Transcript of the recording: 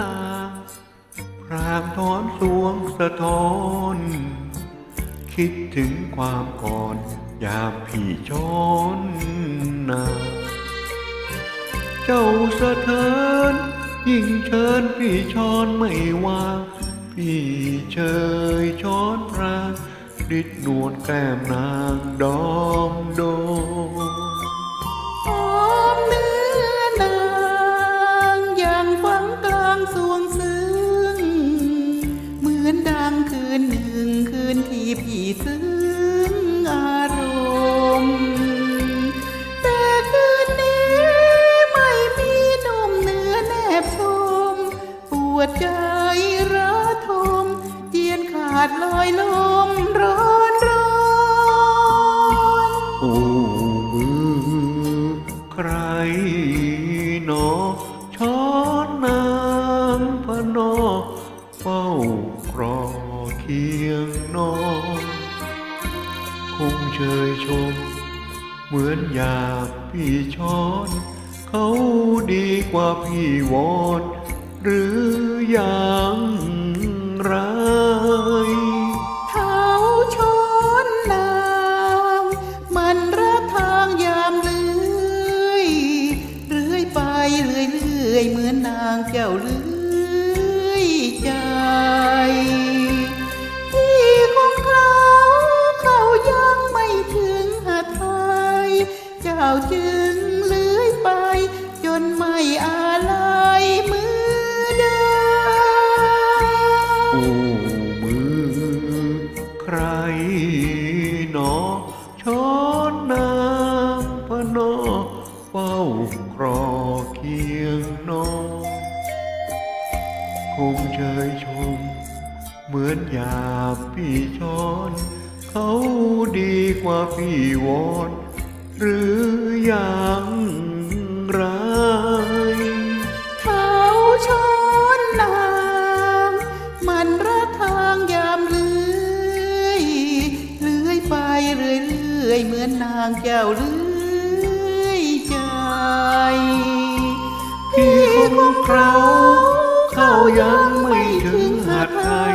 นางพรางถอนสวงสะท้อน คิดถึงความก่อนยามพี่ช้อนนาเจ้าสะเทินยิ่งเชิญพี่ช้อนไม่ว่างพี่เชยช้อนพรางดิดนวดแก้มนางดอมโดง ดใจระทมเจียนขาดลอยลมร้อนร้อนโอ้มือใครหนอช้อนนางพนอเฝ้ารอเคียงนอนคงเชยชม เหมือนอยากพี่ช้อน เขาดีกว่าพี่วอน หรืออย่างไรเท้าชนนางมันระทางยามเลื่อยเรื่อยไปเรื่อยเรื่อยเหมือนนางเจ้าเลื่อยใจ นอเฝ้ารอเคียงนอนคงเชยชม เหมือนอยาพี่ช้อน เขาดีกว่าพี่วอน หรืออย่างไรเท้าช้อนนางมันระทางยามเลื่อยเลื่อยไปเรื่อยเรื่อยเหมือนนางเจ้าเลื่ นเคราเข้ายังไม่ถึงหัดไทย